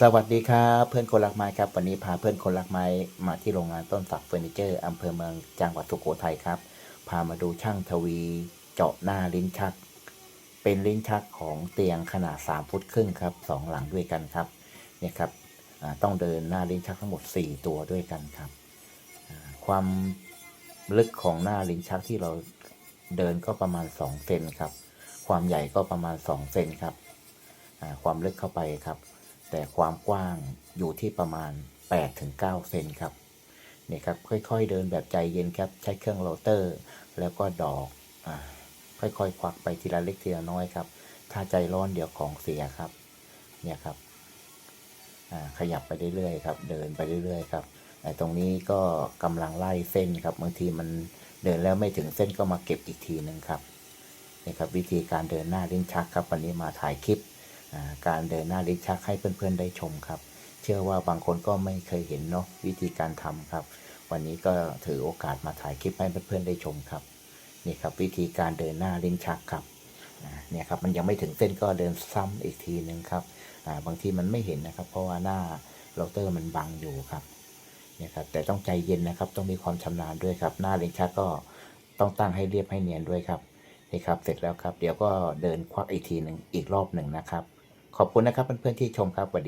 สวัสดีครับเพื่อนคนรักไม้ครับ วันนี้พาเพื่อนคนรักไม้มาที่โรงงานต้นฝักเฟอร์นิเจอร์อำเภอเมืองจังหวัดสุโขทัยครับ พามาดูช่างทวี เจาะหน้าลิ้นชัก เป็นลิ้นชักของเตียงขนาด 3 ฟุตครึ่งครับสองหลังด้วยกันครับเนี่ยครับต้องเดินหน้าลิ้นชักทั้งหมด 4 ตัวด้วยกันครับ ความลึกของหน้าลิ้นชักที่เราเดินก็ประมาณ2เซนครับ ความใหญ่ก็ประมาณ2เซนครับความลึกเข้าไปครับ แต่ความกว้างอยู่ที่ประมาณ 8-9 เซนครับนี่ครับค่อยๆเดินแบบใจเย็นครับใช้เครื่องโรเตอร์ แล้วก็ดอกอค่อยๆควักไปทีละเล็กทีละน้อยครับ ถ้าใจร้อนเดี๋ยวของเสียครับเนี่ยครับขยับไปเรื่อยๆครับ เดินไปเรื่อยๆครับแต่ตรงนี้ก็กำลังไล่เส้นครับบางทีมันเดินแล้วไม่ถึงเส้นก็มาเก็บอีกทีหนึ่งครับนี่ครับวิธีการเดินหน้าลิ้นชักครับ วันนี้มาถ่ายคลิป การเดินหน้าลิ้นชักให้เพื่อนๆได้ชมครับ เชื่อว่าบางคนก็ไม่เคยเห็นเนาะวิธีการทำครับ วันนี้ก็ถือโอกาสมาถ่ายคลิปให้เพื่อนๆได้ชมครับนี่ครับวิธีการเดินหน้าลิ้นชักครับเนี่ยครับมันยังไม่ถึงเส้นก็เดินซ้ำอีกทีหนึ่งครับบางทีมันไม่เห็นนะครับ เพราะว่าหน้าโรเตอร์มันบังอยู่ครับเนี่ยครับแต่ต้องใจเย็นนะครับ ต้องมีความชำนาญด้วยครับ หน้าลิ้นชักก็ต้องตั้งให้เรียบให้เนียนด้วยครับนี่ครับเสร็จแล้วครับ เดี๋ยวก็เดินควักอีกทีหนึ่งอีกรอบหนึ่งนะครับ ขอบคุณนะครับเพื่อนๆที่ชมครับสวัสดี